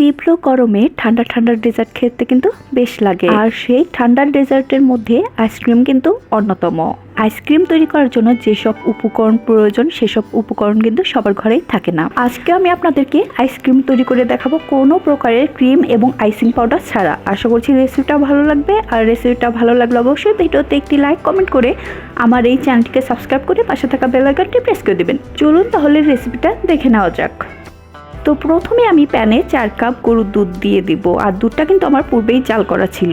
তীব্র গরমে ঠান্ডা ঠান্ডা ডেজার্ট খেতে কিন্তু বেশ লাগে। আর সেই ঠান্ডা ডেজার্টের মধ্যে আইসক্রিম কিন্তু অন্যতম। আইসক্রিম তৈরি করার জন্য যেসব উপকরণ প্রয়োজন, সেসব উপকরণ কিন্তু সবার ঘরেই থাকে না। আজকে আমি আপনাদেরকে আইসক্রিম তৈরি করে দেখাবো কোনো প্রকারের ক্রিম এবং আইসিং পাউডার ছাড়া। আশা করছি রেসিপিটা ভালো লাগবে। আর রেসিপিটা ভালো লাগলে অবশ্যই ভিডিওতে একটি লাইক কমেন্ট করে আমার এই চ্যানেলটিকে সাবস্ক্রাইব করে পাশে থাকা বেল আইকনটি প্রেস করে দেবেন। চলুন তাহলে রেসিপিটা দেখে নেওয়া যাক। তো প্রথমে আমি প্যানে চার কাপ গরুর দুধ দিয়ে দিব আর দুধটা কিন্তু আমার পূর্বেই চাল করা ছিল।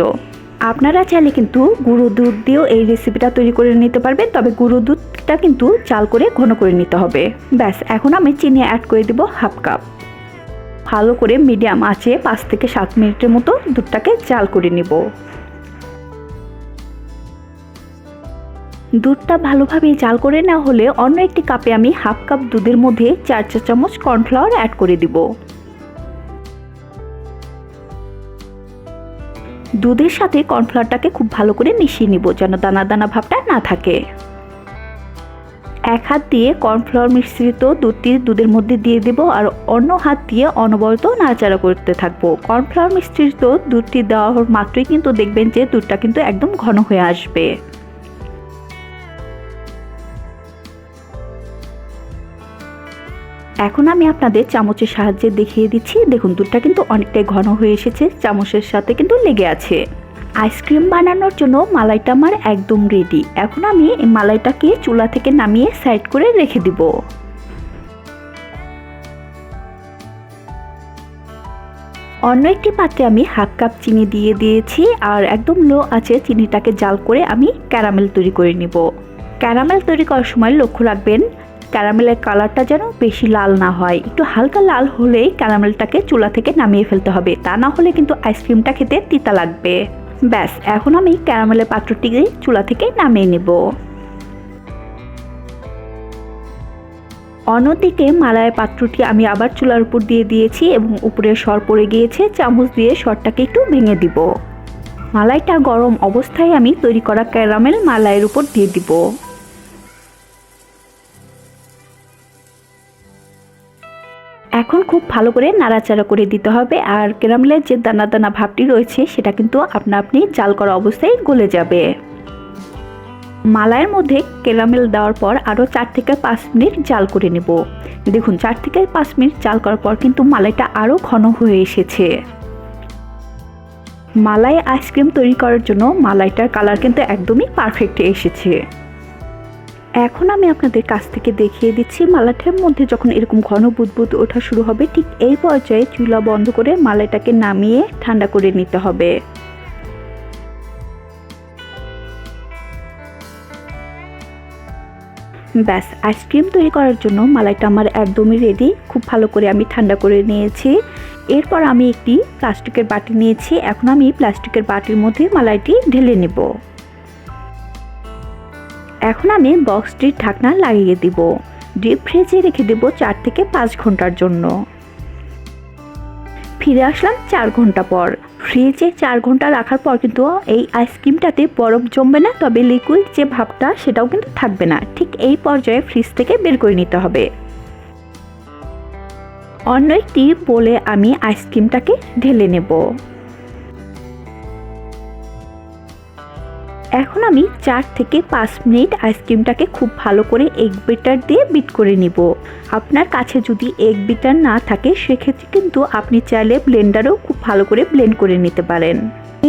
আপনারা চাইলে কিন্তু গুঁড়ো দুধ দিয়েও এই রেসিপিটা তৈরি করে নিতে পারবেন, তবে গুঁড়ো দুধটা কিন্তু চাল করে ঘন করে নিতে হবে। ব্যাস, এখন আমি চিনি অ্যাড করে দিব হাফ কাপ ভালো করে মিডিয়াম আঁচে পাঁচ থেকে সাত মিনিটের মতো দুধটাকে চাল করে নিব। দুধটা ভালোভাবে জাল করে নেওয়া হলে অন্য একটি কাপে আমি হাফ কাপ দুধের মধ্যে চার চা চামচ কর্নফ্লাওয়ার অ্যাড করে দিব। দুধের সাথে কর্নফ্লাওয়ারটাকে খুব ভালো করে মিশিয়ে নিব যেন দানা দানা ভাবটা না থাকে। এক হাত দিয়ে কর্নফ্লাওয়ার মিশ্রিত দুধটি দুধের মধ্যে দিয়ে দেব আর অন্য হাত দিয়ে অনবরত নাড়াচাড়া করতে থাকব। কর্নফ্লাওয়ার মিশ্রিত দুধটি দেওয়ার মাত্রই কিন্তু দেখবেন যে দুধটা কিন্তু একদম ঘন হয়ে আসবে। এখন আমি আপনাদের চামচের সাহায্যে দেখিয়ে দিচ্ছি। দেখুন, দুধটা কিন্তু অনেকটাই ঘন হয়ে এসেছে। চামচের সাথে কিন্তু লেগে আছে। আইসক্রিম বানানোর জন্য মালাইটা আমার একদম রেডি এখন আমি এই মালাইটাকে চুলা থেকে নামিয়ে সাইড করে রেখে দিব। অন্য একটি পাত্রে আমি হাফ কাপ চিনি দিয়ে দিয়েছি আর একদম লো আছে চিনিটাকে জাল করে আমি ক্যারামেল তৈরি করে নিব। ক্যারামেল তৈরি করার সময় লক্ষ্য রাখবেন ক্যারামেলের কালারটা যেন বেশি লাল না হয়। একটু হালকা লাল হলেই ক্যারামেলটাকে চুলা থেকে নামিয়ে ফেলতে হবে। তা না হলে কিন্তু আইসক্রিমটা খেতে তিতা লাগবে। ব্যাস, এখন আমি ক্যারামেলের পাত্রটিকে চুলা থেকে নামিয়ে নেব। অন্যদিকে মালায় পাত্রটি আমি আবার চুলার উপর দিয়ে দিয়েছি এবং উপরে সর পড়ে গিয়েছে। চামচ দিয়ে সরটাকে একটু ভেঙে দিব। মালাইটা গরম অবস্থায় আমি তৈরি করা ক্যারামেল মালাইয়ের উপর দিয়ে দিব। এখন খুব ভালো করে নাড়াচাড়া করে দিতে হবে আর ক্যারামেলের যে দানা দানা ভাবটি রয়েছে সেটা কিন্তু আপনা আপনি জাল করা অবস্থায় গলে যাবে। মালাইয়ের মধ্যে ক্যারামেল দেওয়ার পর আরও চার থেকে পাঁচ মিনিট জাল করে নেব। দেখুন, চার থেকে পাঁচ মিনিট জাল করার পর কিন্তু মালাইটা আরও ঘন হয়ে এসেছে। মালাই আইসক্রিম তৈরি করার জন্য মালাইটার কালার কিন্তু একদমই পারফেক্ট এসেছে। এখন আমি আপনাদের কাছ থেকে দেখিয়ে দিচ্ছি মালাইটার মধ্যে যখন এরকম ঘন বুদবুদ ওঠা শুরু হবে, ঠিক এই পর্যায়ে চুলা বন্ধ করে মালাইটাকে নামিয়ে ঠান্ডা করে নিতে হবে। ব্যাস, আইসক্রিম তৈরি করার জন্য মালাইটা আমার একদমই রেডি খুব ভালো করে আমি ঠান্ডা করে নিয়েছি। এরপর আমি একটি প্লাস্টিকের বাটি নিয়েছি, এখন আমি প্লাস্টিকের বাটির মধ্যে মালাইটি ঢেলে নেব। এখন আমি বক্সটির ঢাকনা লাগিয়ে দিব। ডিপ ফ্রিজে রেখে দেব চার থেকে পাঁচ ঘণ্টার জন্য। ফিরে আসলাম চার ঘণ্টা পর। ফ্রিজে চার ঘণ্টা রাখার পর কিন্তু এই আইসক্রিমটাতে বরফ জমবে না, তবে লিকুইড যে ভাবটা সেটাও কিন্তু থাকবে না। ঠিক এই পর্যায়ে ফ্রিজ থেকে বের করে নিতে হবে। অন্য একটি বলে আমি আইসক্রিমটাকে ঢেলে নেব। এখন আমি চার থেকে পাঁচ মিনিট আইসক্রিমটাকে খুব ভালো করে এগ বিটার দিয়ে বিট করে নিব। আপনার কাছে যদি এগ বিটার না থাকে, সেক্ষেত্রে কিন্তু আপনি চাইলে ব্লেন্ডারও খুব ভালো করে ব্লেন্ড করে নিতে পারেন।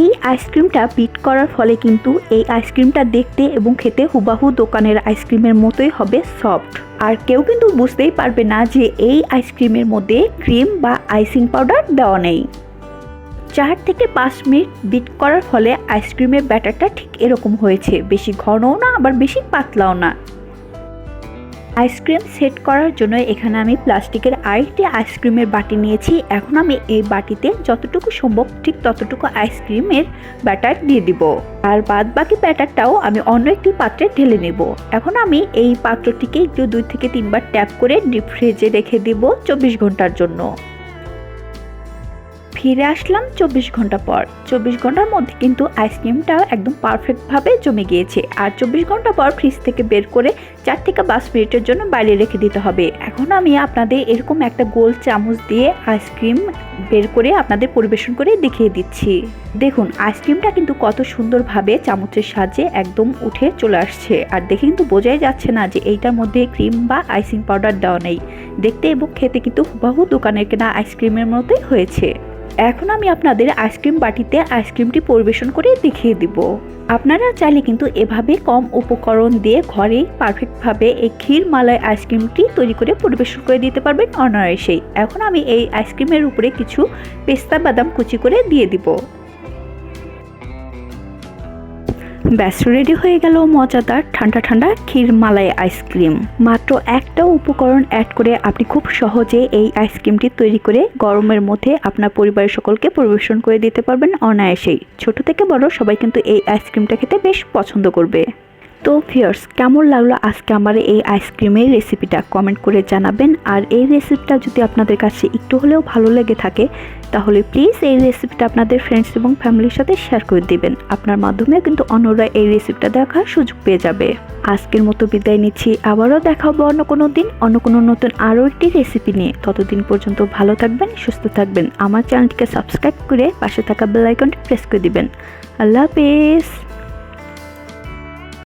এই আইসক্রিমটা বিট করার ফলে কিন্তু এই আইসক্রিমটা দেখতে এবং খেতে হুবাহু দোকানের আইসক্রিমের মতোই হবে সফট আর কেউ কিন্তু বুঝতেই পারবে না যে এই আইসক্রিমের মধ্যে ক্রিম বা আইসিং পাউডার দেওয়া নেই। চার থেকে পাঁচ মিনিট বিট করার ফলে আইসক্রিমের ব্যাটারটা ঠিক এরকম হয়েছে। বেশি ঘনও না, আবার বেশি পাতলাও না। আইসক্রিম সেট করার জন্য এখানে আমি প্লাস্টিকের আরেকটি আইসক্রিমের বাটি নিয়েছি। এখন আমি এই বাটিতে যতটুকু সম্ভব ঠিক ততটুকু আইসক্রিমের ব্যাটার দিয়ে দিব। আর বাদ বাকি ব্যাটারটাও আমি অন্য একটি পাত্রে ঢেলে নেব। এখন আমি এই পাত্রটিকে একটু দুই থেকে তিনবার ট্যাপ করে ডিপ ফ্রিজে রেখে দিব চব্বিশ ঘণ্টার জন্য। ফিরে আসলাম চব্বিশ ঘণ্টা পর। চব্বিশ ঘণ্টার মধ্যে কিন্তু আইসক্রিমটা একদম পারফেক্টভাবে জমে গিয়েছে। আর চব্বিশ ঘণ্টা পর ফ্রিজ থেকে বের করে চার থেকে পাঁচ মিনিটের জন্য বাইরে রেখে দিতে হবে। এখন আমি আপনাদের এরকম একটা গোল চামচ দিয়ে আইসক্রিম বের করে আপনাদের পরিবেশন করে দেখিয়ে দিচ্ছি। দেখুন, আইসক্রিমটা কিন্তু কত সুন্দরভাবে চামচের সাহায্যে একদম উঠে চলে আসছে। আর দেখে কিন্তু বোঝাই যাচ্ছে না যে এইটার মধ্যে ক্রিম বা আইসিং পাউডার দেওয়া নেই। দেখতে এবং খেতে কিন্তু হুবাহু দোকানের কেনা আইসক্রিমের মতোই হয়েছে। এখন আমি আপনাদের আইসক্রিম বাটিতে আইসক্রিমটি পরিবেশন করে দেখিয়ে দিব। আপনারা চাইলে কিন্তু এভাবে কম উপকরণ দিয়ে ঘরেই পারফেক্টভাবে এই ক্ষীর মালায় আইসক্রিমটি তৈরি করে পরিবেশন করে দিতে পারবেন অনায়াসেই। এখন আমি এই আইসক্রিমের উপরে কিছু পেস্তা বাদাম কুচি করে দিয়ে দিব। ব্যাস রেডি হয়ে গেল মজাদার ঠান্ডা ঠান্ডা ক্ষীর মালাই আইসক্রিম মাত্র একটা উপকরণ অ্যাড করে আপনি খুব সহজে এই আইসক্রিমটি তৈরি করে গরমের মধ্যে আপনার পরিবারের সকলকে পরিবেশন করে দিতে পারবেন অনায়াসেই। ছোট থেকে বড় সবাই কিন্তু এই আইসক্রিমটা খেতে বেশ পছন্দ করবে। তো ফিয়ার্স কেমন লাগল আজকে আমার এই আইসক্রিমের রেসিপিটা কমেন্ট করে জানাবেন। আর এই রেসিপিটা যদি আপনাদের কাছে একটু হলেও ভালো লেগে থাকে, তাহলে প্লিজ এই রেসিপিটা আপনাদের ফ্রেন্ডস এবং ফ্যামিলির সাথে শেয়ার করে দিবেন। আপনার মাধ্যমে কিন্তু অন্যরা এই রেসিপিটা দেখার সুযোগ পেয়ে যাবে। আজকের মতো বিদায় নিচ্ছি। আবারও দেখা হবে অন্য কোনো দিন, অন্য কোনো নতুন আরও একটি রেসিপি নিয়ে। ততদিন পর্যন্ত ভালো থাকবেন, সুস্থ থাকবেন। আমার চ্যানেলটিকে সাবস্ক্রাইব করে পাশে থাকা বেল আইকনটি প্রেস করে দিবেন। আল্লাহ হাফেজ!